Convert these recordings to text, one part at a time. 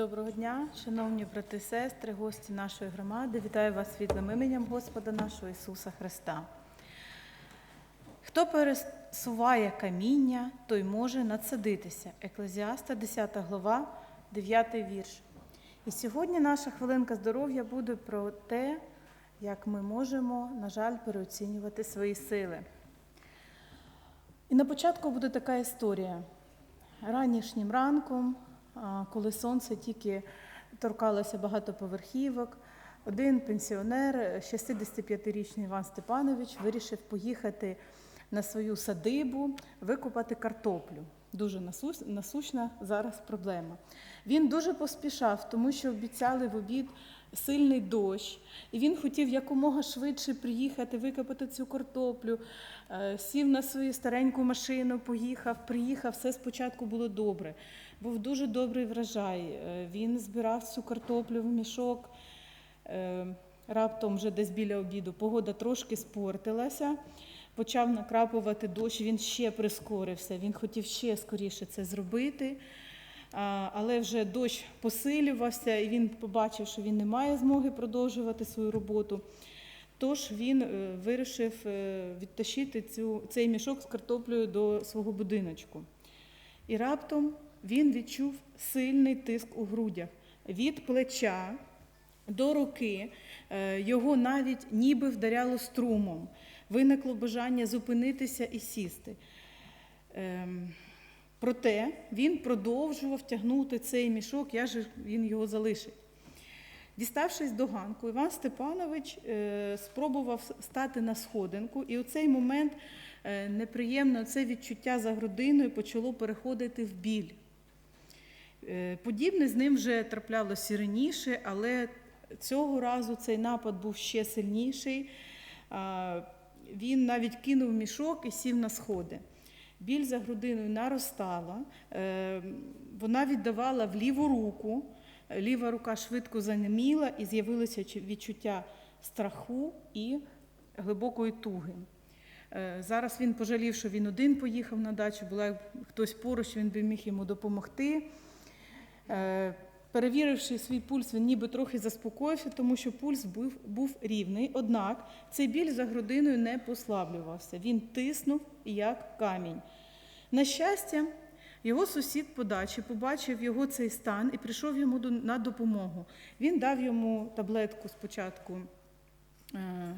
Доброго дня, шановні брати і сестри, гості нашої громади. Вітаю вас світлим іменем Господа нашого Ісуса Христа. Хто пересуває каміння, той може надсадитися. Еклезіаста, 10 глава, 9 вірш. І сьогодні наша хвилинка здоров'я буде про те, як ми можемо, на жаль, переоцінювати свої сили. І на початку буде така історія. Ранішнім ранком, коли сонце тільки торкалося багатоповерхівок, один пенсіонер, 65-річний Іван Степанович, вирішив поїхати на свою садибу викопати картоплю. Дуже насущна зараз проблема. Він дуже поспішав, тому що обіцяли в обід сильний дощ, і він хотів якомога швидше приїхати, викопати цю картоплю, Е, сів на свою стареньку машину, поїхав, приїхав. Все спочатку було добре. Був дуже добрий врожай. Е, Він збирав цю картоплю в мішок. Е, Раптом вже десь біля обіду погода трошки спортилася. Почав накрапувати дощ, він ще прискорився. Він хотів ще скоріше це зробити. Але вже дощ посилювався, і він побачив, що він не має змоги продовжувати свою роботу. Тож він е, вирішив е, відтащити цю, цей мішок з картоплею до свого будиночку. І раптом він відчув сильний тиск у грудях від плеча до руки. Е, Його навіть ніби вдаряло струмом. Виникло бажання зупинитися і сісти. Проте він продовжував тягнути цей мішок, я ж він його залишив. Діставшись до ганку, Іван Степанович е, спробував стати на сходинку, і у цей момент е, неприємно це відчуття за грудиною почало переходити в біль. Е, Подібне з ним вже траплялося раніше, але цього разу цей напад був ще сильніший. Він навіть кинув мішок і сів на сходи. Біль за грудиною наростала, е, вона віддавала в ліву руку, ліва рука швидко занеміла і з'явилося відчуття страху і глибокої туги. Е, Зараз він пожалів, що він один поїхав на дачу, була хтось поруч, він би міг йому допомогти. Перевіривши свій пульс, він ніби трохи заспокоївся, тому що пульс був, був рівний. Однак цей біль за грудиною не послаблювався. Він тиснув як камінь. На щастя, його сусід по дачі побачив його цей стан і прийшов йому на допомогу. Він дав йому таблетку спочатку е,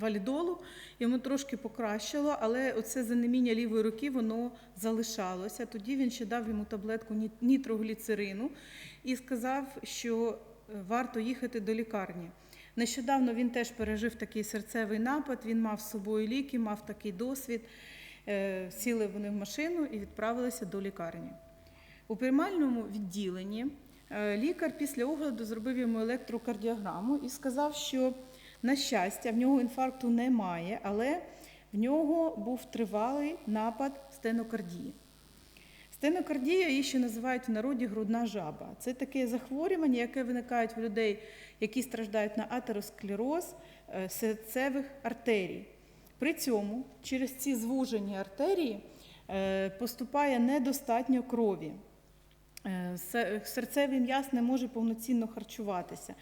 валідолу, йому трошки покращило, але оце занеміння лівої руки воно залишалося. Тоді він ще дав йому таблетку нітрогліцерину і сказав, що е, варто їхати до лікарні. Нещодавно він теж пережив такий серцевий напад, він мав з собою ліки, мав такий досвід. Е, Сіли вони в машину і відправилися до лікарні. У приймальному відділенні е, лікар після огляду зробив йому електрокардіограму і сказав, що, на щастя, в нього інфаркту немає, але в нього був тривалий напад стенокардії. Стенокардія її ще називають в народі грудна жаба. Це таке захворювання, яке виникає в людей, які страждають на атеросклероз е, серцевих артерій. При цьому через ці звужені артерії е, поступає недостатньо крові. Е, Серцевий м'яз не може повноцінно харчуватися.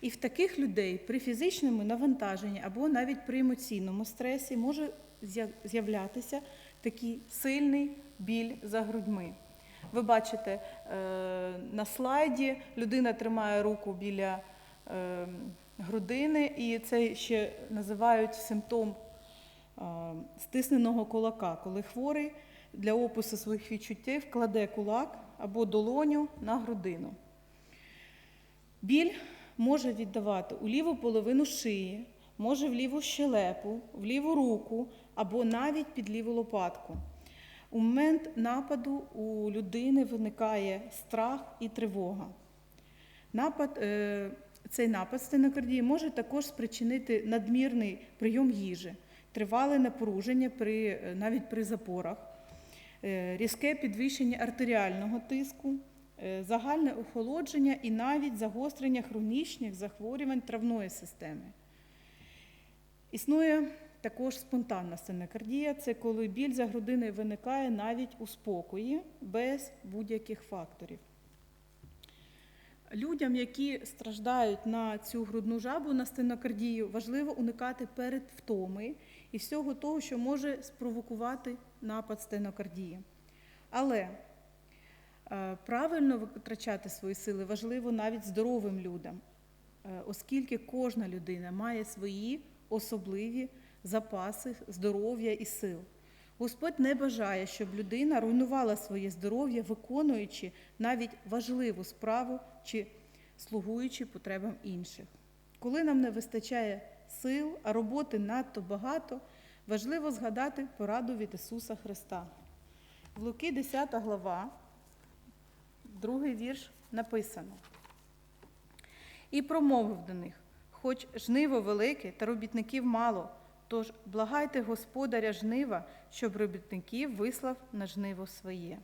І в таких людей при фізичному навантаженні або навіть при емоційному стресі може з'являтися такий сильний біль за грудьми. Ви бачите е, на слайді людина тримає руку біля е, грудини, і це ще називають симптом е, стисненого кулака, коли хворий для опису своїх відчуттів кладе кулак або долоню на грудину. Біль може віддавати у ліву половину шиї, може в ліву щелепу, в ліву руку або навіть під ліву лопатку. У момент нападу у людини виникає страх і тривога. Напад, е, цей напад стенокардії може також спричинити надмірний прийом їжі, тривале напруження при, е, навіть при запорах, е, різке підвищення артеріального тиску, загальне охолодження і навіть загострення хронічних захворювань травної системи. Існує також спонтанна стенокардія це коли біль за грудиною виникає навіть у спокої без будь-яких факторів. Людям, які страждають на цю грудну жабу, на стенокардію, важливо уникати перед втоми і всього того, що може спровокувати напад стенокардії. Але е, правильно витрачати свої сили важливо навіть здоровим людям, е, оскільки кожна людина має свої особливі запаси здоров'я і сил. Господь не бажає, щоб людина руйнувала своє здоров'я, виконуючи навіть важливу справу чи слугуючи потребам інших. Коли нам не вистачає сил, а роботи надто багато, важливо згадати пораду від Ісуса Христа. В Луки 10 глава, другий вірш написано. І промовив до них: хоч жниво велике, та робітників мало, тож благайте господаря жнива, щоб робітників вислав на жниво своє.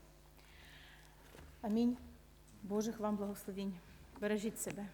Амінь. Божих вам благословінь. Бережіть себе.